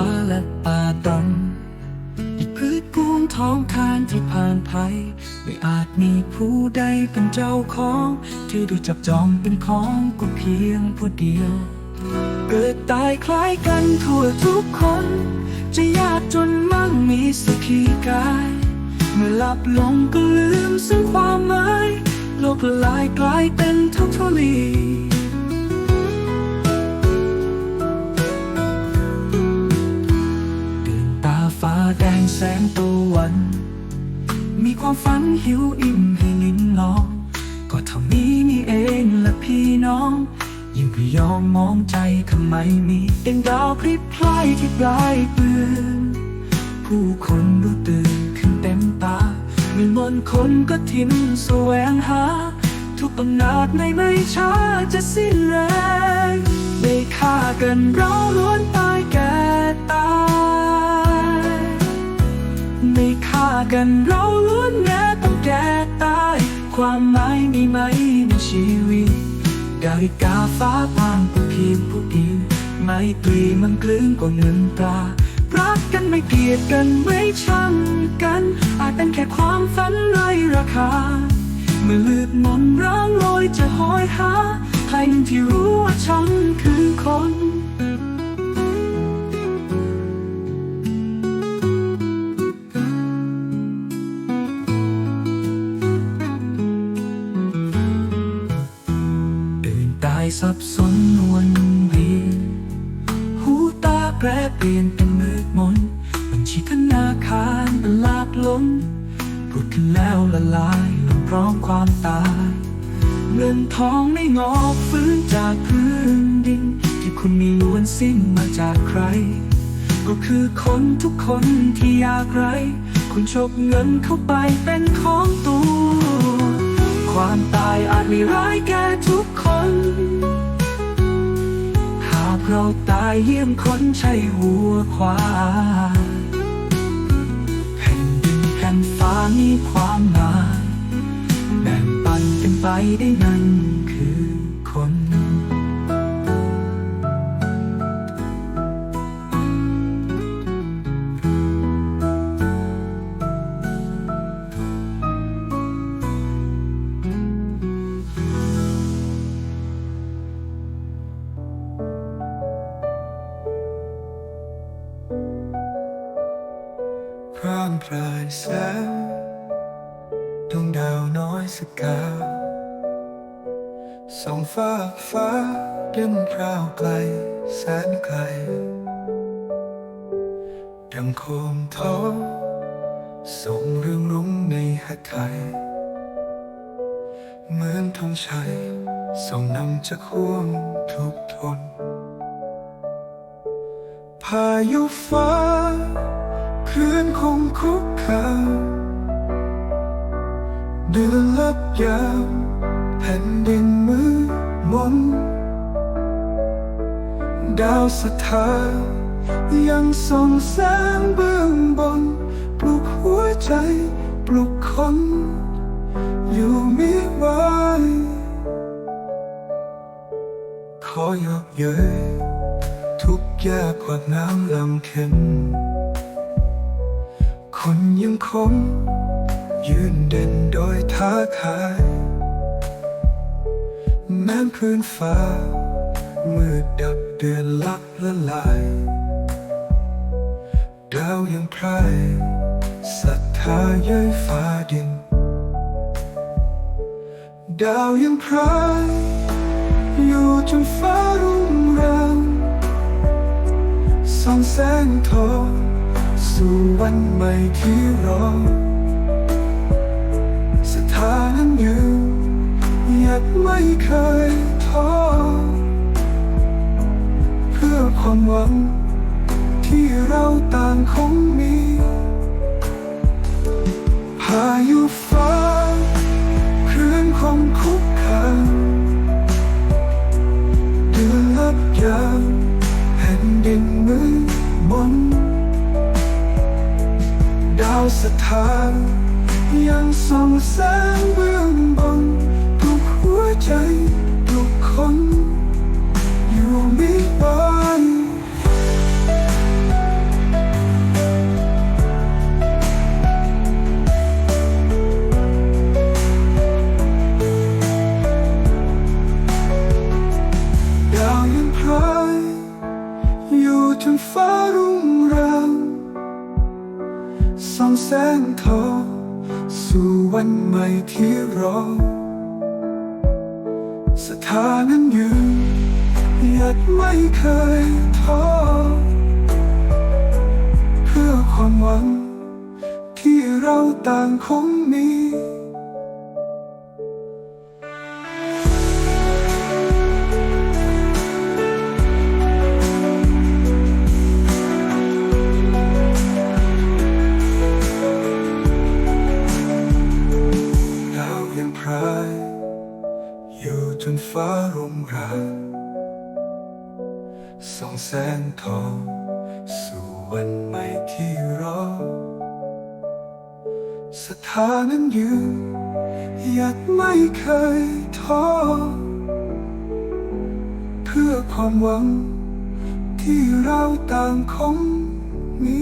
ฟ้าและป่าดำอีกพืชกุ้งท้องคานที่ผ่านภัยไม่อาจมีผู้ใดเป็นเจ้าของ ที่ดูจับจองเป็นของก็เพียงผู้เดียว เกิดตายคล้ายกันทั่วทุกคน จะยากจนมั่งมีสุขีกาย เมื่อหลับลงก็ลืมซึ่งความหมายโลกละลายกลายเป็นทุกทลี หิวอิ่มให้ลิ้มลอง ก็เท่านี้นี่เองและพี่น้อง ยิ่งไม่ยอมมองใจทำไมมีเอ็นดาวพริบพลายที่ปลายปืนผู้คนรู้ตื่นขึ้นเต็มตามีมนต์คนก็ทิ้นแสวงหา ทุกอำนาจในไม่ช้าจะสิ้นแรงได้ฆ่ากันเราล้วนตายแก่ตายไม่ฆ่ากันเราล้วนแน่ต้องแก่ ตาย ความหมายมีไหมในชีวิตดาฬิกาฟ้าพางก็เพีผู้เดีไม่ตรีมันกลืนกว่าเงินตรารักกันไม่เกลียดกันไม่ชังกัน อาจเป็นแค่ความฝันไร้ราคา เมื่อลืดมนต์ร้างลอยจะหอยหาใครหนึ่งที่รู้ว่าฉันคือคน สับสนวนเวียนหูตาแปรเปลี่ยนเป็นมืดมนบัญชีธนาคารมันลากล้นพูดขึ้นแล้วละลายลงพร้อมความตาย เงินทองไม่งอกฟื้นจากพื้นดิน ที่คุณมีล้วนสิ้นมาจากใคร ก็คือคนทุกคนที่อยากไรคุณฉกเงินเข้าไปเป็นของตัว ความตายอาจมีร้ายแก่ทุกคน เราตายเยี่ยมคนใช่หัวควายแผ่นดินแผ่นฟ้ามีความหมายแบ่งปันกันไปได้นั้นางพรายแสงดวงดาวน้อยสกาวส่องฟ้าฟ้าเดิมพราวไกลแสนไกลดังโคมท้องส่งเรื่องรุ้งในหัตถไทยเหมือนธงชัยส่งนำจากห่วงทุกทน พายุฟ้า คลื่นคงคุกคามเดือนลับยามแผ่นดินมืดมนดาวสถานยังส่องแสงเบื้องบน ปลุกหัวใจปลุกคนอยู่มิไหวขอยกเย้ยทุกแยกกว่าน้ำลำเค็ม คนยังคง ยืนเด่นโดยท้าทายแม้พื้นฟ้า มืดดับเดือนลับละลาย ดาวยังพรศรัทธาเย้ยฟ้าดิน ดาวยังพรอยู่จนฟ้ารุ่งเรืองส่องแสงทอง สู่วันใหม่ที่รอ สถานั้นอยู่ยัดไม่เคยท้อ เพื่อความหวังที่เราต่างคงมี สถาน ยังส่องแสงเบื้อง ส่องแสงทองสู่วันใหม่ที่รอ สถานั้นยืนหยัดไม่เคยท้อเพื่อความหวัง ที่เราต่างคงมี นฟ้ารุ่งรางส่องแสงทอง สู่วันใหม่ที่รอ สถานั้นยืนหยัดไม่เคยท้อ เพื่อความหวังที่เราต่างคงมี